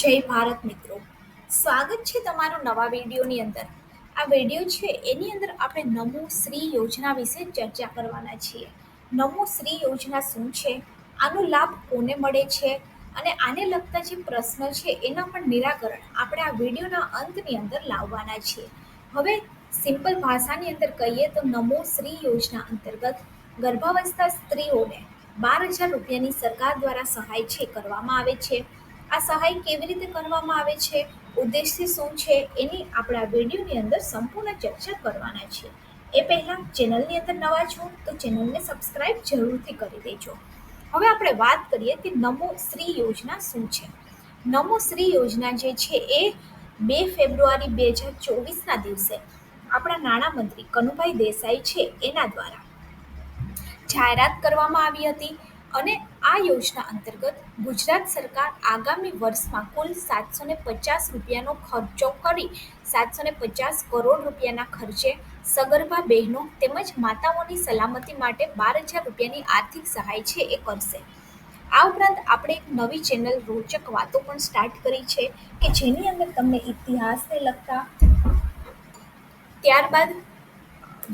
જય ભારત મિત્રો. સ્વાગત છે તમારું નવા વિડીયોની અંદર. આ વીડિયો છે, એની અંદર આપણે નમો શ્રી યોજના વિશે ચર્ચા કરવાના છીએ. નમો શ્રી યોજના શું છે? આનો લાભ કોને મળે છે? અને આને લગતા જે પ્રશ્ન છે, એના પણ નિરાકરણ આપણે આ વિડીયોના અંતની અંદર લાવવાના છીએ. હવે સિમ્પલ ભાષાની અંદર કહીએ તો નમો શ્રી યોજના અંતર્ગત ગર્ભાવસ્થા સ્ત્રીઓને બાર હજાર રૂપિયાની સરકાર દ્વારા સહાય છે, કરવામાં આવે છે. આ સહાય કેવી રીતે કરવામાં આવે છે, ઉદ્દેશ્ય શું છે, એની આપણે આ વિડીયોની અંદર સંપૂર્ણ ચર્ચા કરવાના છે એ પહેલાં ચેનલની અંદર નવા છો, તો ચેનલને સબસ્ક્રાઇબ જરૂરથી કરી દેજો. હવે આપણે વાત કરીએ કે નમો શ્રી યોજના શું છે. નમો શ્રી યોજના જે છે એ બે ફેબ્રુઆરી બે હજાર ચોવીસના દિવસે આપણા નાણામંત્રી કનુભાઈ દેસાઈ છે એના દ્વારા જાહેરાત કરવામાં આવી હતી. અને આ યોજના અંતર્ગત ગુજરાત સરકાર આગામી વર્ષમાં કુલ સાતસો પચાસ રૂપિયાનો ખર્ચો કરી સાતસો પચાસ કરોડ રૂપિયાના ખર્ચે સગર્ભા બહેનો તેમજ માતાઓની સલામતી માટે બાર હજાર રૂપિયાની આર્થિક સહાય છે એ કરશે. આ ઉપરાંત આપણે એક નવી ચેનલ રોચક વાતો પણ સ્ટાર્ટ કરી છે કે જેની અંદર તમને ઇતિહાસને લગતા, ત્યારબાદ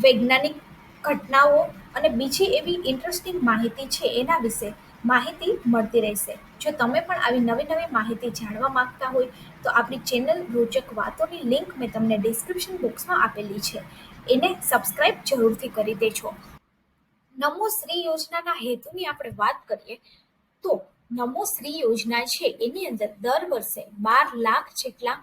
વૈજ્ઞાનિક ઘટનાઓ અને બીજી એવી ઇન્ટરેસ્ટિંગ માહિતી છે એના વિશે માહિતી મળતી રહેશે. જો તમે પણ આવી નવી નવી માહિતી જાણવા માંગતા હોય, તો આપણી ચેનલ રોચક વાતોની લિંક મેં તમને ડિસ્ક્રિપ્શન બોક્સમાં આપેલી છે. એને સબસ્ક્રાઇબ જરૂરથી કરી દેજો. નમો શ્રી યોજનાના હેતુની આપણે વાત કરીએ, તો નમો શ્રી યોજના છે, એની અંદર દર વર્ષે બાર લાખ જેટલા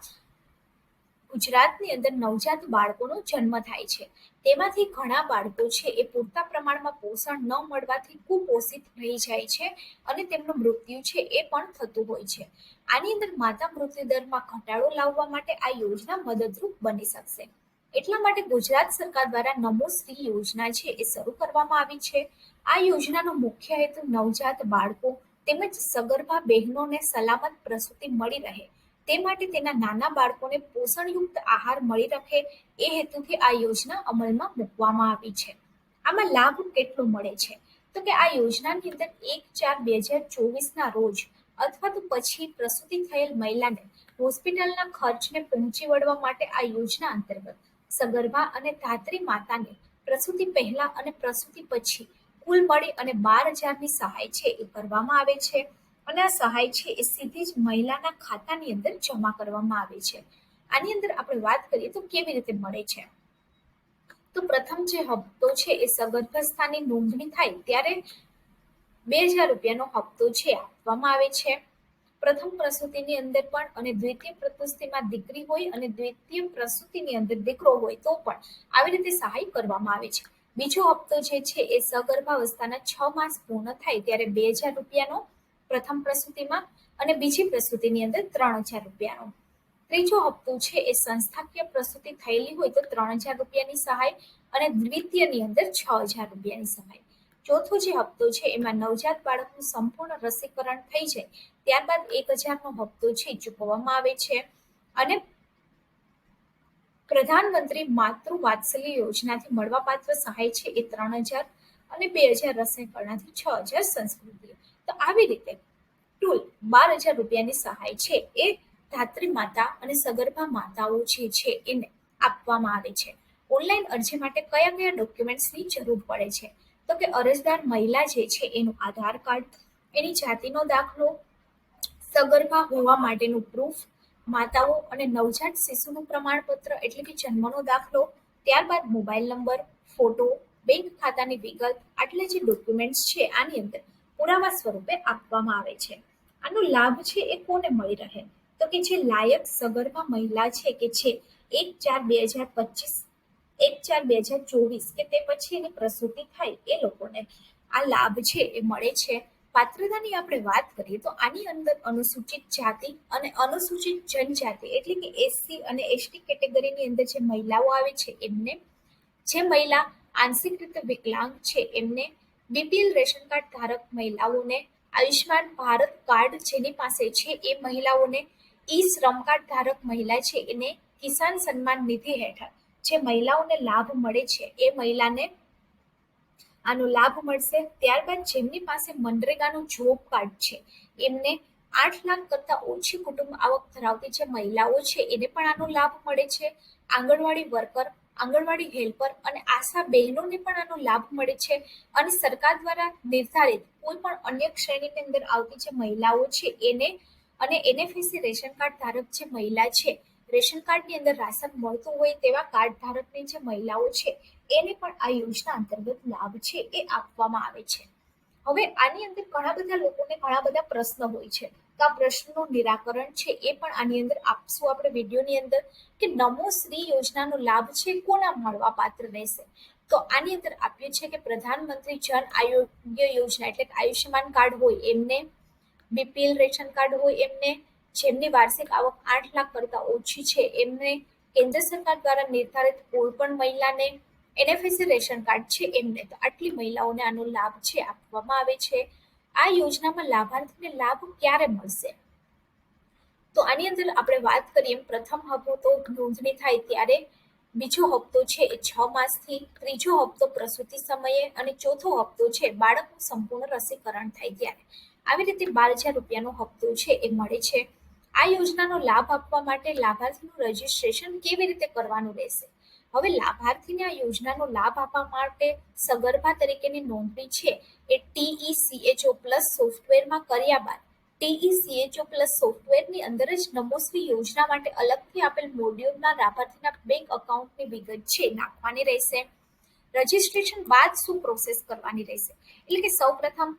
ગુજરાતની અંદર નવજાત બાળકોનો જન્મ થાય છે. તેમાંથી ઘણા બાળકો છે એ પૂરતા પ્રમાણમાં પોષણ ન મળવાથી કુપોષિત રહી જાય છે અને તેમનું મૃત્યુ છે એ પણ થતું હોય છે. આની અંદર માતા મૃત્યુ દરમાં ઘટાડો લાવવા માટે આ યોજના મદદરૂપ બની શકશે. એટલા માટે ગુજરાત સરકાર દ્વારા નમો સ્ત્રી યોજના છે એ શરૂ કરવામાં આવી છે. આ યોજનાનો મુખ્ય હેતુ નવજાત બાળકો તેમજ સગર્ભા બહેનોને સલામત પ્રસૂતિ મળી રહે તે માટે તેના નાના બાળકોને પોષણયુક્ત આહાર મળી રહે એ હેતુથી આ યોજના અમલમાં મૂકવામાં આવી છે. આમાં લાભ કેટલો મળે છે? તો કે આ યોજનાની અંદર એક ચાર બે હજાર ચોવીસના રોજ અથવા તો પછી પ્રસૂતિ થયેલ મહિલાને હોસ્પિટલના ખર્ચને પહોંચી વળવા માટે આ યોજના અંતર્ગત સગર્ભા અને ધાત્રી માતાને પ્રસૂતિ પહેલા અને પ્રસૂતિ પછી કુલ મળી અને બાર હજારની સહાય છે એ કરવામાં આવે છે. અને આ સહાય છે એ સીધી જ મહિલાના ખાતાની અંદર જમા કરવામાં આવે છે. આની અંદર આપણે વાત કરીએ તો કેવી રીતે મળે છે? તો પ્રથમ જે હપ્તો છે એ સગર્ભસ્થાની નોંધણી થાય ત્યારે બે હજાર રૂપિયાનો હપ્તો છે આપવામાં આવે છે. પ્રથમ પ્રસૂતિની અંદર પણ અને દ્વિતીય પ્રસૂતિમાં દીકરી હોય અને દ્વિતીય પ્રસૂતિની અંદર દીકરો હોય તો પણ આવી રીતે સહાય કરવામાં આવે છે. બીજો હપ્તો જે છે એ સગર્ભાવસ્થાના છ માસ પૂર્ણ થાય ત્યારે બે હજાર રૂપિયાનો પ્રથમ પ્રસૂતિમાં અને બીજી પ્રસૂતિની અંદર ત્રણ હજાર રૂપિયાનો. ત્રીજો હપ્તો છે એ સંસ્થાકીય પ્રસૂતિ થયેલી હોય તો ત્રણ હજાર રૂપિયાની સહાય અને દ્વિતીયની અંદર છ હજાર રૂપિયાની સહાય. ચોથો જે હપ્તો છે એમાં નવજાત બાળકનું સંપૂર્ણ રસીકરણ થઈ જાય, ત્યારબાદ એક હજારનો હપ્તો છે ચૂકવવામાં આવે છે. અને પ્રધાનમંત્રી માતૃ વાત્સલ્ય યોજનાથી મળવાપાત્ર સહાય છે એ ત્રણ હજાર અને બે હજાર રસીકરણથી છ હજાર સંસ્કૃતિઓ તો આવી રીતે ટૂલ બાર હજાર રૂપિયાની સહાય છે. એ ધાત્રી માતા અને સગર્ભા માતાઓ જે છે એને આપવામાં આવે છે. ઓનલાઈન અરજી માટે કયા કયા ડોક્યુમેન્ટ્સની જરૂર પડે છે? તો કે અરજદાર મહિલા જે છે એનું આધાર કાર્ડ, એની જાતિનો દાખલો, સગર્ભા હોવા માટેનું પ્રૂફ માતાઓ અને નવજાત શિશુનું પ્રમાણપત્ર એટલે કે જન્મનો દાખલો, ત્યારબાદ મોબાઈલ નંબર, ફોટો, બેંક ખાતાની વિગત, આટલા જે ડોક્યુમેન્ટ્સ છે આની અંદર પુરાવા સ્વરૂપે આપવામાં આવે છે. આનો લાભ છે એ કોને મળી રહે? તો કે જે લાયક સગર્ભા મહિલા છે કે છે એક ચાર બે હજાર પચીસ, એક ચાર બે હજાર ચોવીસ કે તે પછી એની પ્રસૂતિ થાય એ લોકોને આ લાભ છે એ મળે છે. પાત્રતાની આપણે વાત કરીએ તો આની અંદર અનુસૂચિત જાતિ અને અનુસૂચિત જનજાતિ એટલે કે એસસી અને એસટી કેટેગરીની અંદર જે મહિલાઓ આવે છે એમને, જે મહિલા આંશિક રીતે વિકલાંગ છે એમને બીપીએલ રેશન કાર્ડ ધારક મહિલાઓને આયુષ્માન ભારત કાર્ડ જેની પાસે છે એ મહિલાઓને ઈ શ્રમ કાર્ડ ધારક મહિલા છે એને કિસાન સન્માન નિધિ હેઠળ જે મહિલાઓને લાભ મળે છે એ મહિલાને આનો લાભ મળશે. ત્યારબાદ જેમની પાસે મનરેગાનું જોબ કાર્ડ છે, એમને આઠ લાખ કરતાં ઓછી કુટુંબ આવક ધરાવતી જે મહિલાઓ છે એને પણ આનો લાભ મળે છે. આંગણવાડી વર્કર આંગણવાડી હેલ્પર અને આશા બહેનોને પણ આનો લાભ મળે છે અને સરકાર દ્વારા નિર્ધારિત કોઈ પણ અન્ય શ્રેણીની અંદર આવતી જે મહિલાઓ છે એને અને એનએફએસી રેશન કાર્ડ ધારક જે મહિલા છે, રેશન કાર્ડની અંદર રાશન મળતું હોય તેવા કાર્ડ ધારકની જે મહિલાઓ છે, એને પણ આ યોજના અંતર્ગત લાભ છે એ આપવામાં આવે છે. હવે આની અંદર ઘણા બધા લોકોને ઘણા બધા પ્રશ્ન હોય છે. તો આ પ્રશ્નનું નિરાકરણ છે એ પણ આની અંદર આપશું આપણે વિડીયોની અંદર કે નમો શ્રી યોજનાનો લાભ છે કોના મળવા પાત્ર રહેશે? તો આની અંદર આપ્યું છે કે પ્રધાનમંત્રી જન આરોગ્ય યોજના એટલે કે આયુષ્યમાન કાર્ડ હોય એમને, બીપીએલ રેશન કાર્ડ હોય એમને, જેમની વાર્ષિક આવક આઠ લાખ કરતાં ઓછી છે એમને કેન્દ્ર સરકાર દ્વારા નિર્ધારિત કોઈ પણ મહિલાને એનએફએસસી રેશન કાર્ડ છે એમને તો આટલી મહિલાઓને આનો લાભ છે, આપવામાં આવે છે. આ યોજનામાં લાભાર્થીને લાભ ક્યારે મળશે? તો આની અંદર આપણે વાત કરીએ પ્રથમ હપ્તો તો નોંધણી થાય ત્યારે, બીજો હપ્તો છે એ છ માસથી, ત્રીજો હપ્તો પ્રસૂતિ સમયે અને ચોથો હપ્તો છે બાળકનું સંપૂર્ણ રસીકરણ થાય ત્યારે. આવી રીતે બાર હજાર રૂપિયાનો હપ્તો છે એ મળે છે. આ યોજનાનો લાભ આપવા માટે લાભાર્થીનું રજીસ્ટ્રેશન કેવી રીતે કરવાનું રહેશે? હવે લાભાર્થીને આ યોજનાનો લાભ આપવા માટે સગર્ભા તરીકેની નોંધણી છે એ ટીઈસીએચઓ પ્લસ સોફ્ટવેરમાં કર્યા બાદ ટીઈસીએચઓ પ્લસ સોફ્ટવેરની અંદર જ નમોશ્રી યોજના માટે અલગથી આપેલ મોડ્યુલના લાભાર્થીના બેંક અકાઉન્ટની વિગત છે, નાખવાની રહેશે. રજીસ્ટ્રેશન બાદ શું પ્રોસેસ કરવાની રહેશે? એટલે કે સૌપ્રથમ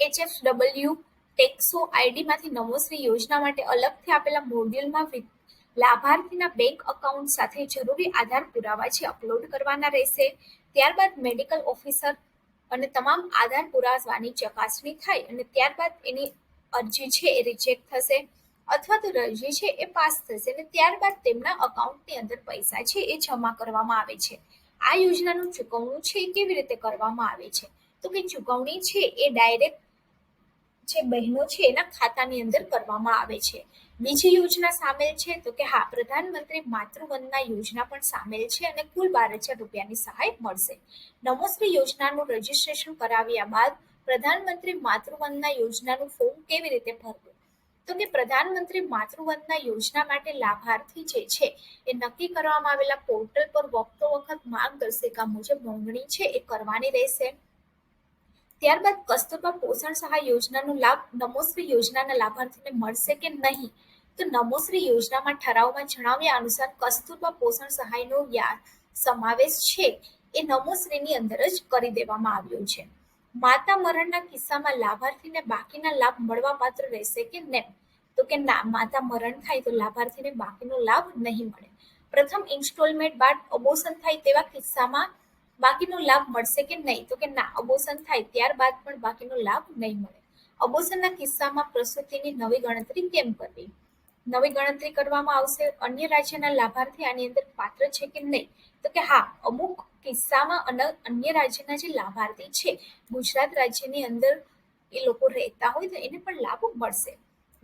એચએફડબલ્યુ, ટેક્સો આઈડીમાંથી નમોશ્રી યોજના માટે અલગથી આપેલા મોડ્યુલમાં લાભાર્થીના બેંક અકાઉન્ટ સાથે જરૂરી આધાર પુરાવા છે અપલોડ કરવાના રહેશે. ત્યારબાદ મેડિકલ ઓફિસર અને તમામ આધાર પુરાવાની ચકાસણી થાય અને ત્યારબાદ એની અરજી છે એ રિજેક્ટ થશે અથવા તો અરજી છે એ પાસ થશે અને ત્યારબાદ તેમના અકાઉન્ટની અંદર પૈસા છે એ જમા કરવામાં આવે છે. આ યોજનાનું ચૂકવણું છે એ કેવી રીતે કરવામાં આવે છે? તો કે ચૂકવણી છે એ ડાયરેક્ટ જે બહેનો છે એના ખાતાની અંદર કરવામાં આવે છે. બીજી યોજના સામેલ છે તો કે હા, પ્રધાનમંત્રી માતૃવંદના યોજના પણ સામેલ છે અને કુલ બાર હજાર રૂપિયાની સહાય મળશે. નમોશ્રી યોજનાનું રજીસ્ટ્રેશન કરાવ્યા બાદ પ્રધાનમંત્રી માતૃવંદના યોજનાનું ફોર્મ કેવી રીતે ભરવું? તો કે પ્રધાનમંત્રી માતૃવંદના યોજના માટે લાભાર્થી જે છે એ નક્કી કરવામાં આવેલા પોર્ટલ પર વખતો વખત માર્ગદર્શિકા મુજબ નોંધણી છે એ કરવાની રહેશે. ત્યારબાદ કસ્તુરબા પોષણ સહાય યોજનાનો લાભ નમોશ્રી યોજનાના લાભાર્થીને મળશે કે નહીં? તો નમોશ્રી યોજનામાં ઠરાવમાં જણાવ્યા અનુસાર કસ્તુરબા પોષણ સહાયનો સમાવેશ છે એ નમોશ્રીની અંદર જ કરી દેવામાં આવ્યો છે. માતા મરણના કિસ્સામાં લાભાર્થીને બાકીના લાભ મળવા પાત્ર રહેશે કે નહીં? તો કે ના, માતા મરણ થાય તો લાભાર્થીને બાકીનો લાભ નહીં મળે. પ્રથમ ઇન્સ્ટોલમેન્ટ બાદ અબોસન થાય તેવા કિસ્સામાં બાકીનો લાભ મળશે કે નહીં? તો કે ના, અબોસન થાય ત્યારબાદ પણ બાકીનો લાભ નહીં મળે. અબોસનના કિસ્સામાં પ્રસૂતિની નવી ગણતરી કેમ કરવી? નવી ગણતરી કરવામાં આવશે અન્ય રાજ્યના લાભાર્થી આની અંદર પાત્ર છે કે નહીં? તો કે હા, અમુક કિસ્સામાં અન્ય રાજ્યના જે લાભાર્થી છે, ગુજરાત રાજ્યની અંદર એ લોકો રહેતા હોય તો એને પણ લાભ મળશે.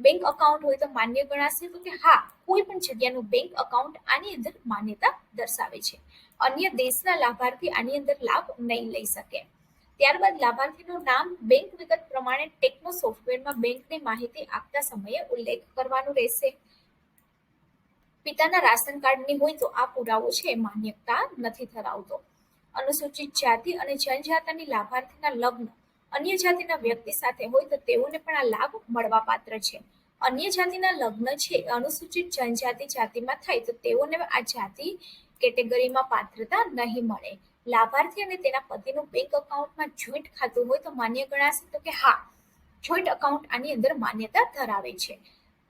બેંક અકાઉન્ટ હોય તો માન્ય ગણાશે તો કે હા, કોઈ પણ જગ્યાનું બેંક અકાઉન્ટ આની અંદર માન્યતા દર્શાવે છે. અન્ય દેશના લાભાર્થી આની અંદર લાભ નહીં લઈ શકે. ત્યારબાદ લાભાર્થીનું નામ બેંક વિગત પ્રમાણે ટેકનો સોફ્ટવેરમાં બેંકની માહિતી આપતા સમયે ઉલ્લેખ કરવાનો રહેશે. પિતાના રાશન કાર્ડની હોય તો આ પુરાવો છે, માન્યતા નથી ધરાવતો. અનુસૂચિત જાતિ અને જનજાતિની લાભાર્થીના લગ્ન, અન્ય જાતિના વ્યક્તિ સાથે હોય તો તેઓને પણ આ લાભ મળવા પાત્ર છે. અન્ય જાતિના લગ્ન છે, અનુસૂચિત જનજાતિ જાતિમાં થાય તો તેઓને આ જાતિ કેટેગરીમાં પાત્રતા નહીં મળે. લાભાર્થી અને તેના પતિનું બેંક અકાઉન્ટમાં જોઈન્ટ ખાતું હોય તો માન્ય ગણાશે તો કે હા જોઈન્ટ અકાઉન્ટ આની અંદર માન્યતા ધરાવે છે.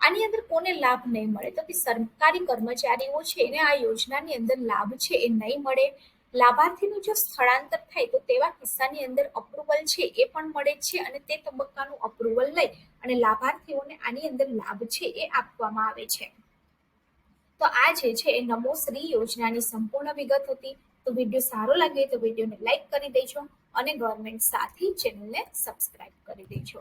આની અંદર કોને લાભ નહીં મળે તો કે સરકારી કર્મચારીઓ છે એને આ યોજનાની અંદર લાભ છે એ નહીં મળે. લાભાર્થીનું જો સ્થળાંતર થાય તો તેવા કિસ્સાની અંદર અપ્રુવલ છે એ પણ મળે છે અને તે તબક્કાનું અપ્રુવલ લઈ અને લાભાર્થીઓને આની અંદર લાભ છે એ આપવામાં આવે છે. તો આ જે છે એ નમો શ્રી યોજનાની સંપૂર્ણ વિગત હતી. તો વીડિયો સારો લાગે તો વિડીયોને લાઈક કરી દેજો અને ગવર્મેન્ટ સાથી ચેનલને સબસ્ક્રાઇબ કરી દેજો.